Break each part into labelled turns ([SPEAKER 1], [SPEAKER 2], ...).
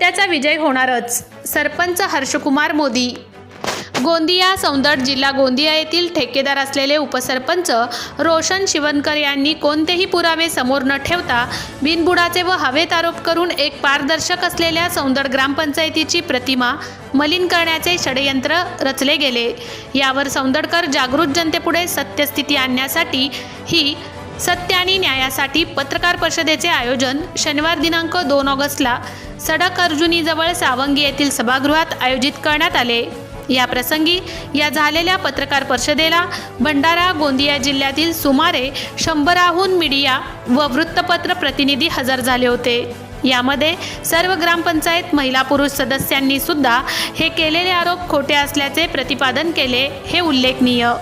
[SPEAKER 1] सत्याचा विजय होणारच. सरपंच हर्षकुमार मोदी. गोंदिया सौंदड जिल्हा गोंदिया येथील ठेकेदार असलेले उपसरपंच रोशन शिवनकर यांनी कोणतेही पुरावे समोर न ठेवता बिनबुडाचे व हवेत आरोप करून एक पारदर्शक असलेल्या सौंदड ग्रामपंचायतीची प्रतिमा मलिन करण्याचे षडयंत्र रचले गेले. यावर सौंदडकर जागृत जनतेपुढे सत्यस्थिती आणण्यासाठी ही सत्य आणि न्यायासाठी पत्रकार परिषदेचे आयोजन शनिवार दिनांक दोन ऑगस्टला सडक अर्जुनीजवळ सावंगी येथील सभागृहात आयोजित करण्यात आले. या प्रसंगी या झालेल्या पत्रकार परिषदेला भंडारा गोंदिया जिल्ह्यातील सुमारे शंभराहून मीडिया व वृत्तपत्र प्रतिनिधी हजर झाले होते. यामध्ये सर्व ग्रामपंचायत महिला पुरुष सदस्यांनी सुद्धा हे केलेले आरोप खोटे असल्याचे प्रतिपादन केले हे उल्लेखनीय.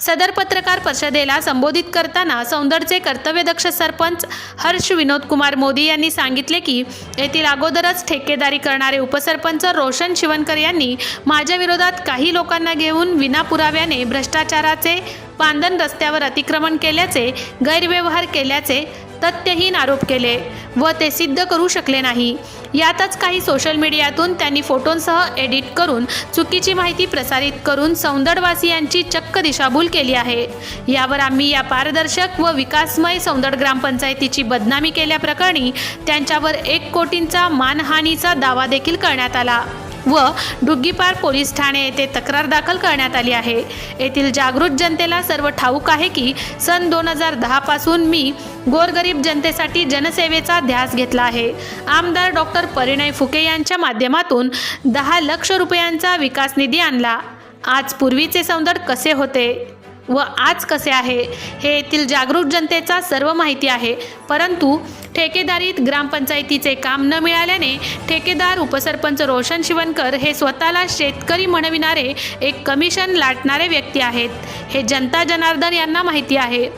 [SPEAKER 1] सदर पत्रकार परिषदेला संबोधित करताना सौंदरचे कर्तव्यदक्ष सरपंच हर्ष विनोद कुमार मोदी यांनी सांगितले की येथील अगोदरच ठेकेदारी करणारे उपसरपंच रोशन शिवनकर यांनी माझ्या विरोधात काही लोकांना घेऊन विनापुराव्याने भ्रष्टाचाराचे पांदन रस्त्यावर अतिक्रमण केल्याचे गैरव्यवहार केल्याचे तथ्यहीन आरोप केले व ते सिद्ध करू शकले नाही. यातच काही सोशल मीडियातून त्यांनी फोटोंसह एडिट करून चुकीची माहिती प्रसारित करून सौंदडवासियांची चक्क दिशाभूल केली आहे. यावर आम्ही या पारदर्शक व विकासमय सौंदड ग्रामपंचायतीची बदनामी केल्याप्रकरणी त्यांच्यावर एक कोटींचा मानहानीचा दावा देखील करण्यात आला. व डुग्गीपार पोलीस ठाणे येथे तक्रार दाखल करण्यात आली आहे. येथील जागृत जनतेला सर्व ठाऊक आहे की सन दोन हजार दहापासून मी गोरगरीब जनतेसाठी जनसेवेचा ध्यास घेतला आहे. आमदार डॉक्टर परिणय फुके यांच्या माध्यमातून दहा लक्ष रुपयांचा विकास निधी आणला. आज पूर्वीचे सौंदर्य कसे होते? व आज कसे आहे हे येथील जागरूक जनतेचा सर्व माहिती आहे. परंतु ठेकेदारीत ग्रामपंचायतीचे काम न मिळाल्याने ठेकेदार उपसरपंच रोशन शिवनकर हे स्वतःला शेतकरी म्हणविणारे एक कमिशन लाटणारे व्यक्ती आहेत. हे जनता जनार्दन यांना माहिती आहे.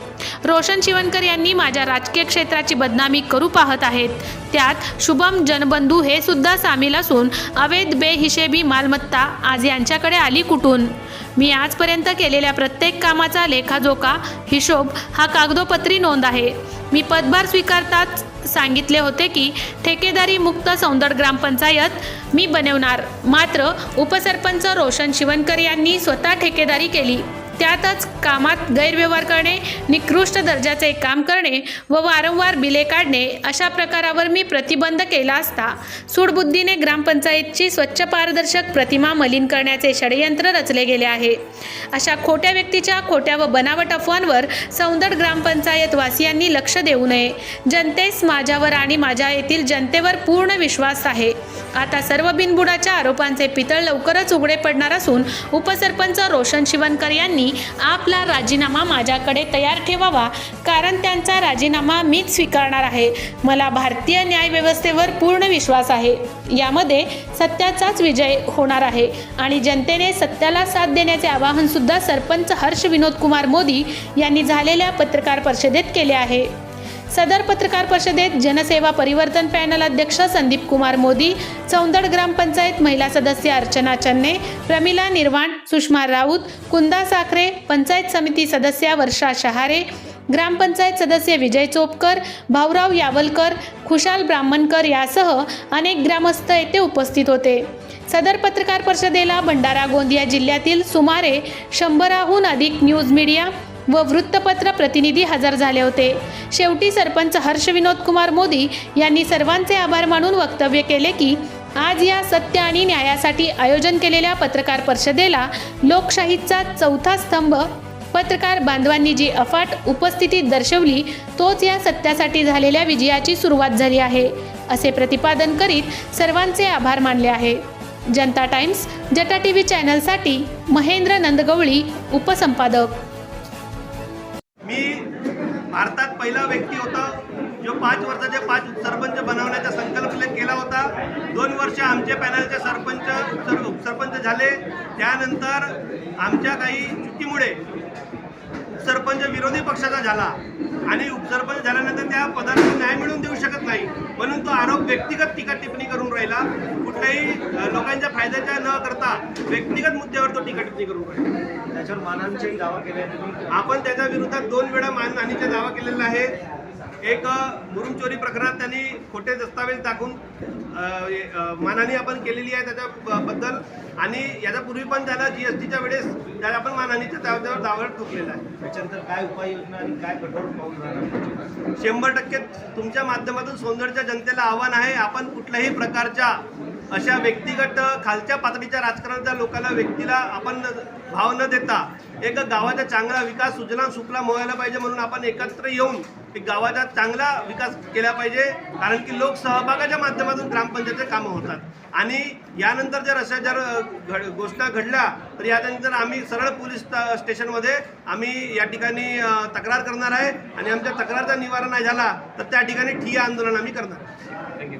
[SPEAKER 1] रोशन शिवनकर यांनी माझ्या राजकीय क्षेत्राची बदनामी करू पाहत आहेत. त्यात शुभम जनबंधू हे सुद्धा सामील असून अवैध बेहिशेबी मालमत्ता आज यांच्याकडे आली कुठून? मी आजपर्यंत केलेल्या प्रत्येक कामाचा लेखाजोखा हिशोब हा कागदोपत्री नोंद आहे. मी पदभार स्वीकारताच सांगितले होते की ठेकेदारी मुक्त सौंदर ग्रामपंचायत मी बनवणार. मात्र उपसरपंच रोशन शिवनकर यांनी स्वतः ठेकेदारी केली. त्यातच कामात गैरव्यवहार करणे निकृष्ट दर्जाचे काम करणे व वारंवार बिले काढणे अशा प्रकारावर मी प्रतिबंध केला असता. सूडबुद्धीने ग्रामपंचायतची स्वच्छ पारदर्शक प्रतिमा मलिन करण्याचे षडयंत्र रचले गेले आहे. अशा खोट्या व्यक्तीच्या खोट्या व बनावट अफवांवर सौंदड ग्रामपंचायत वासियांनी लक्ष देऊ नये. जनतेस माझ्यावर आणि माझ्या येथील जनतेवर पूर्ण विश्वास आहे. आता सर्व बिनबुडाच्या आरोपांचे पितळ लवकरच उघडे पडणार असून उपसरपंच रोशन शिवनकर यांनी आपला राजीनामा माझ्याकडे तयार ठेवावा कारण त्यांचा राजीनामा मीच स्वीकारणार आहे. मला भारतीय न्यायव्यवस्थेवर पूर्ण विश्वास आहे. यामध्ये सत्याचाच विजय होणार आहे आणि जनतेने सत्याला साथ देण्याचे आवाहन सुद्धा सरपंच हर्ष विनोद कुमार मोदी यांनी झालेल्या पत्रकार परिषदेत केले आहे. सदर पत्रकार परिषदेत जनसेवा परिवर्तन पॅनल अध्यक्ष संदीप कुमार मोदी चौंदड ग्रामपंचायत महिला सदस्य अर्चना चन्ने प्रमिला निर्वाण सुषमा राऊत कुंदा साखरे पंचायत समिती सदस्य वर्षा शहारे ग्रामपंचायत सदस्य विजय चोपकर भाऊराव यावलकर खुशाल ब्राह्मणकर यासह अनेक ग्रामस्थ येथे उपस्थित होते. सदर पत्रकार परिषदेला भंडारा गोंदिया जिल्ह्यातील सुमारे शंभराहून अधिक न्यूज मीडिया व वृत्तपत्र प्रतिनिधी हजर झाले होते. शेवटी सरपंच हर्ष विनोद कुमार मोदी यांनी सर्वांचे आभार मानून वक्तव्य केले की आज या सत्य आणि न्यायासाठी आयोजन केलेल्या पत्रकार परिषदेला लोकशाहीचा चौथा स्तंभ पत्रकार बांधवांनी जी अफाट उपस्थिती दर्शवली तोच या सत्यासाठी झालेल्या विजयाची सुरुवात झाली आहे असे प्रतिपादन करीत सर्वांचे आभार मानले आहे. जनता टाइम्स जटा टी व्ही चॅनलसाठी महेंद्र नंदगवळी उपसंपादक.
[SPEAKER 2] पहिला व्यक्ती होता जो पाच वर्षाचे पाच सरपंच बनवण्याचा संकल्प केला होता. दोन वर्ष आमचे पॅनलचे सरपंच सर उपसरपंच झाले. त्यानंतर आमच्या काही चुकीमुळे सरपंच विरोधी पक्षाचा झाला आणि उपसरपंच झाल्यानंतर त्या पदाला न्याय मिळवून देऊ शकत नाही. म्हणून तो आरोप व्यक्तिगत टीका टिप्पणी करून राहिला. अ, लोकांच्या फायद्याच्या न करता व्यक्तिगत मुद्द्यावर तो करून राहिला
[SPEAKER 3] त्याच्यावर मानांचाही दावा केला
[SPEAKER 2] आपण त्याच्या विरोधात दोन वेळा मानहानीचा दावा केलेला आहे. एक मुरुम चोरी प्रकरणात त्यांनी खोटे दस्तावेज दाखवून मानहानी आपण केलेली आहे त्याच्याबद्दल आणि याच्यापूर्वी पण त्याला जी एस टीच्या वेळेस त्याला आपण मानहानीच्या त्याच्यावर दावा ठोकलेला आहे.
[SPEAKER 3] त्याच्यानंतर काय उपाययोजना आणि काय कठोर पाऊल
[SPEAKER 2] शंभर टक्के तुमच्या माध्यमातून सोंदडच्या जनतेला आव्हान आहे. आपण कुठल्याही प्रकारच्या अशा व्यक्तिगत खालच्या पातळीच्या राजकारणाच्या लोकांना व्यक्तीला आपण भाव न देता एक गावाचा चांगला विकास सुजला सुकला व्हायला पाहिजे म्हणून आपण एकत्र येऊन एक गावाचा चांगला विकास केला पाहिजे. कारण की लोक सहभागाच्या माध्यमातून ग्रामपंचायतचे कामं होतात. आणि यानंतर जर अशा जर घड गोष्टी घडल्या तर यानंतर आम्ही सरळ पोलीस स्टेशनमध्ये आम्ही या ठिकाणी तक्रार करणार आहे. आणि आमच्या तक्रारचा निवारण नाही झाला तर त्या ठिकाणी ठिय्या आंदोलन आम्ही करणार.
[SPEAKER 4] Thank you